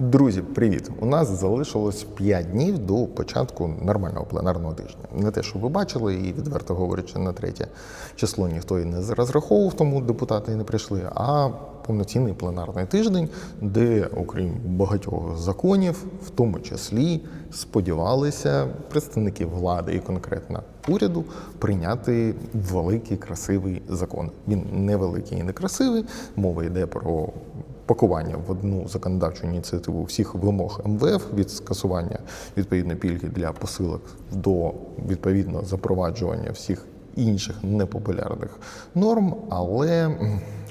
Друзі, привіт! У нас залишилось 5 днів до початку нормального пленарного тижня. Не те, що ви бачили, і відверто говорячи, на третє число ніхто і не розраховував, тому депутати і не прийшли. А повноцінний пленарний тиждень, де, окрім багатьох законів, в тому числі сподівалися представники влади і конкретно уряду прийняти великий красивий закон. Він невеликий і не красивий. Мова йде про пакування в одну законодавчу ініціативу всіх вимог МВФ від скасування відповідної пільги для посилок до відповідно запроваджування всіх інших непопулярних норм, але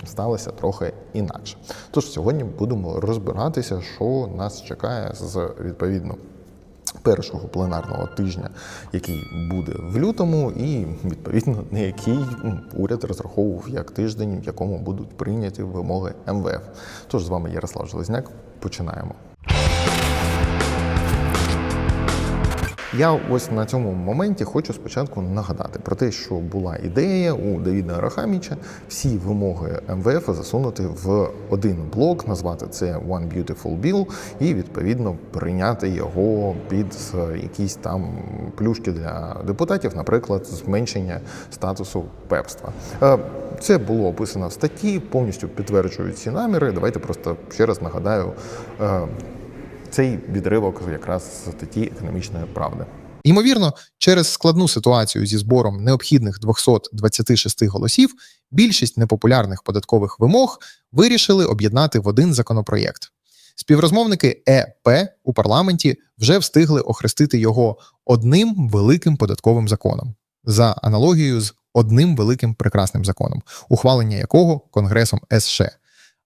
сталося трохи інакше. Тож сьогодні будемо розбиратися, що нас чекає з відповідно першого пленарного тижня, який буде в лютому, і відповідно на який уряд розраховував як тиждень, в якому будуть прийняті вимоги МВФ. Тож з вами Ярослав Железняк. Починаємо. Я ось на цьому моменті хочу спочатку нагадати про те, що була ідея у Давіда Арахаміча всі вимоги МВФ засунути в один блок, назвати це One Beautiful Bill і відповідно прийняти його під е, якісь там плюшки для депутатів, наприклад, зменшення статусу пепства. Е, Це було описано в статті, повністю підтверджують ці наміри. Давайте просто ще раз нагадаю. Цей відривок якраз статті економічної правди. Ймовірно, через складну ситуацію зі збором необхідних 226 голосів більшість непопулярних податкових вимог вирішили об'єднати в один законопроєкт. Співрозмовники ЕП у парламенті вже встигли охрестити його одним великим податковим законом за аналогією з одним великим прекрасним законом, ухвалення якого Конгресом США.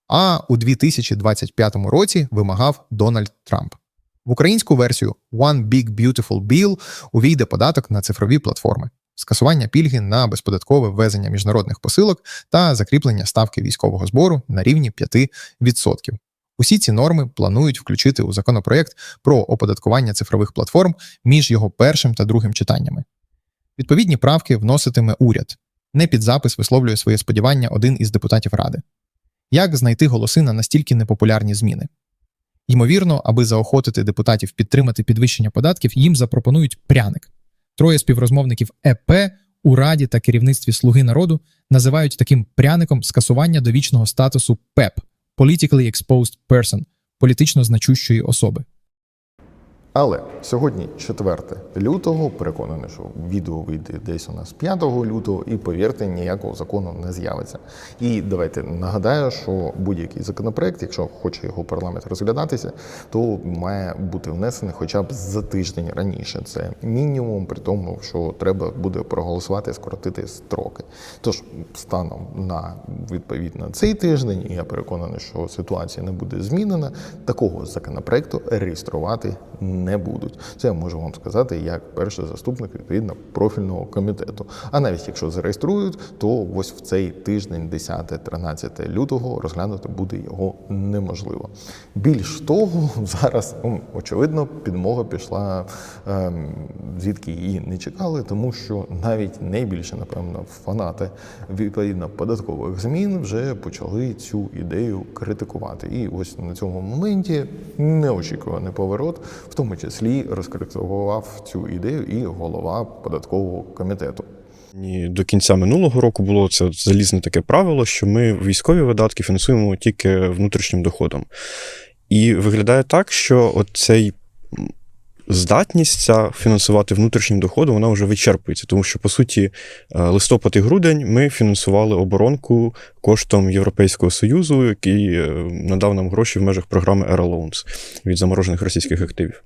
А у 2025 році вимагав Дональд Трамп. В українську версію One Big Beautiful Bill увійде податок на цифрові платформи, скасування пільги на безподаткове ввезення міжнародних посилок та закріплення ставки військового збору на рівні 5%. Усі ці норми планують включити у законопроєкт про оподаткування цифрових платформ між його першим та другим читаннями. Відповідні правки вноситиме уряд. Не під запис висловлює своє сподівання один із депутатів ради. Як знайти голоси на настільки непопулярні зміни? Ймовірно, аби заохотити депутатів підтримати підвищення податків, їм запропонують пряник. Троє співрозмовників ЕП у раді та керівництві Слуги народу називають таким пряником скасування довічного статусу ПЕП Politically Exposed Person політично значущої особи. Але сьогодні 4 лютого, переконаний, що відео вийде десь у нас 5 лютого, і повірте, ніякого закону не з'явиться. І давайте нагадаю, що будь-який законопроект, якщо хоче його парламент розглядатися, то має бути внесений хоча б за тиждень раніше. Це мінімум, при тому, що треба буде проголосувати, скоротити строки. Тож станом на відповідно цей тиждень, і я переконаний, що ситуація не буде змінена. Такого законопроекту реєструвати будуть. Це я можу вам сказати як перший заступник відповідно профільного комітету. А навіть якщо зареєструють, то ось в цей тиждень, 10-13 лютого, розглянути буде його неможливо. Більш того, зараз ну, очевидно підмога пішла ем, звідки її не чекали, тому що навіть найбільше, напевно, фанати відповідно податкових змін вже почали цю ідею критикувати. І ось на цьому моменті неочікуваний поворот, в тому числі розкритикував цю ідею і голова податкового комітету. До кінця минулого року було це залізне таке правило, що ми військові видатки фінансуємо тільки внутрішнім доходом. І виглядає так, що оцей здатність ця фінансувати внутрішнім доходом, вона вже вичерпується, тому що, по суті, е, листопад і грудень ми фінансували оборонку коштом Європейського Союзу, який е, надав нам гроші в межах програми Air Loans від заморожених російських активів.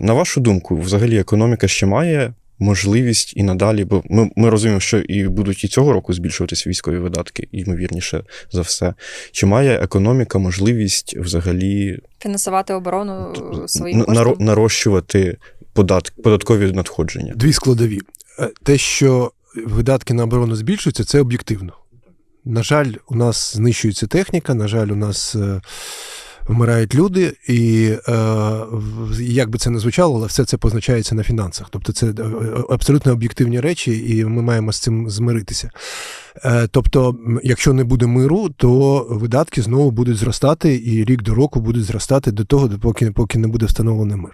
На вашу думку, взагалі економіка ще має можливість і надалі, бо ми, ми розуміємо, що і будуть і цього року збільшуватися військові видатки, ймовірніше за все. Чи має економіка можливість взагалі фінансувати оборону своїм наро- нарощувати податки, податкові надходження? Дві складові. Е, Те, що видатки на оборону збільшуються, це об'єктивно. На жаль, у нас знищується техніка, на жаль, у нас е, вмирають люди, і е, як би це не звучало, але все це позначається на фінансах. Тобто це е, абсолютно об'єктивні речі, і ми маємо з цим змиритися. Е, Тобто, якщо не буде миру, то видатки знову будуть зростати, і рік до року будуть зростати до того, поки, поки не буде встановлений мир.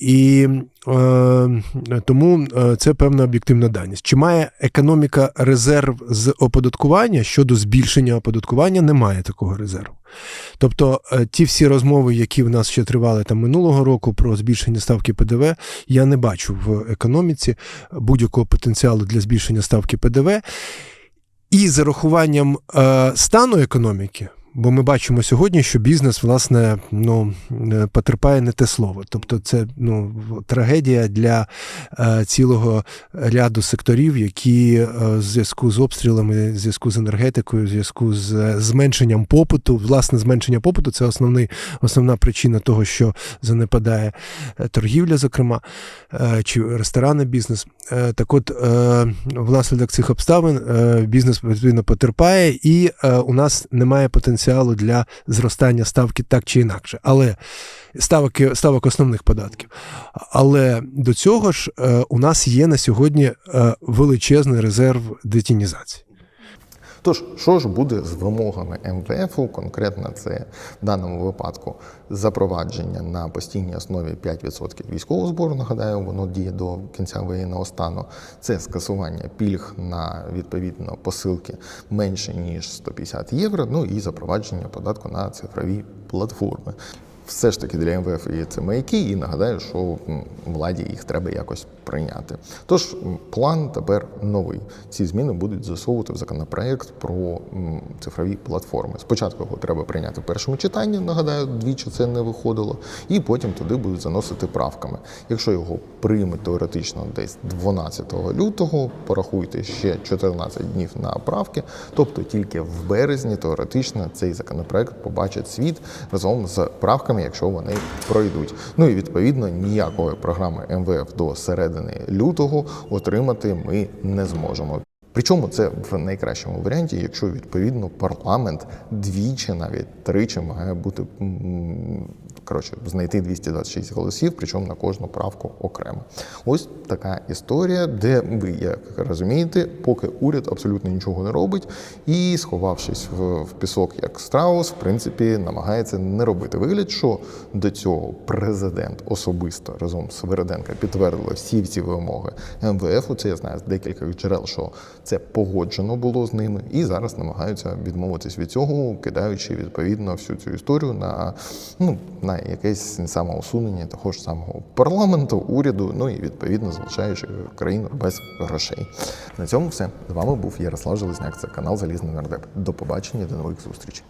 І е, тому е, це певна об'єктивна даність. Чи має економіка резерв з оподаткування щодо збільшення оподаткування? Немає такого резерву. Тобто, е, ті всі розмови, які в нас ще тривали там минулого року про збільшення ставки ПДВ, я не бачу в економіці будь-якого потенціалу для збільшення ставки ПДВ. І з урахуванням е, стану економіки, бо ми бачимо сьогодні, що бізнес, власне, ну, е, потерпає не те слово. Тобто, це ну, трагедія для е, цілого ряду секторів, які е, в зв'язку з обстрілами, в зв'язку з енергетикою, в зв'язку з зменшенням попиту, власне, зменшення попиту це основний, основна причина того, що занепадає торгівля, зокрема, чи ресторанний бізнес. Так от, внаслідок цих обставин бізнес відповідно потерпає, і у нас немає потенціалу для зростання ставки так чи інакше. Але ставок, ставок основних податків. Але до цього ж е, у нас є на сьогодні е, величезний резерв детінізації. Тож, що ж буде з вимогами МВФу? Конкретно це в даному випадку запровадження на постійній основі 5% військового збору. Нагадаю, воно діє до кінця воєнного стану. Це скасування пільг на відповідно посилки менше ніж 150 євро. Ну і запровадження податку на цифрові платформи. Все ж таки для МВФ є це маяки, і нагадаю, що владі їх треба якось прийняти. Тож план тепер новий. Ці зміни будуть засовувати в законопроект про цифрові платформи. Спочатку його треба прийняти в першому читанні. Нагадаю, двічі це не виходило, і потім туди будуть заносити правками. Якщо його приймуть теоретично десь 12 лютого, порахуйте ще 14 днів на правки. Тобто тільки в березні теоретично цей законопроект побачить світ разом з правками, якщо вони пройдуть. Ну і відповідно ніякої програми МВФ до середини лютого отримати ми не зможемо. Причому це в найкращому варіанті, якщо відповідно парламент двічі, навіть тричі має бути коротше, знайти 226 голосів, причому на кожну правку окремо. Ось така історія, де ви, як розумієте, поки уряд абсолютно нічого не робить, і сховавшись в, в пісок як страус, в принципі, намагається не робити вигляд, що до цього президент особисто разом з Вереденка підтвердили всі ці вимоги МВФ. Це я знаю з декількох джерел, що це погоджено було з ними, і зараз намагаються відмовитись від цього, кидаючи відповідно всю цю історію на ну на якесь самоусунення того ж самого парламенту, уряду, ну і відповідно залишаючи країну без грошей. На цьому все з вами був Ярослав Железняк. Це канал Залізний Нардеп. До побачення, до нових зустрічей.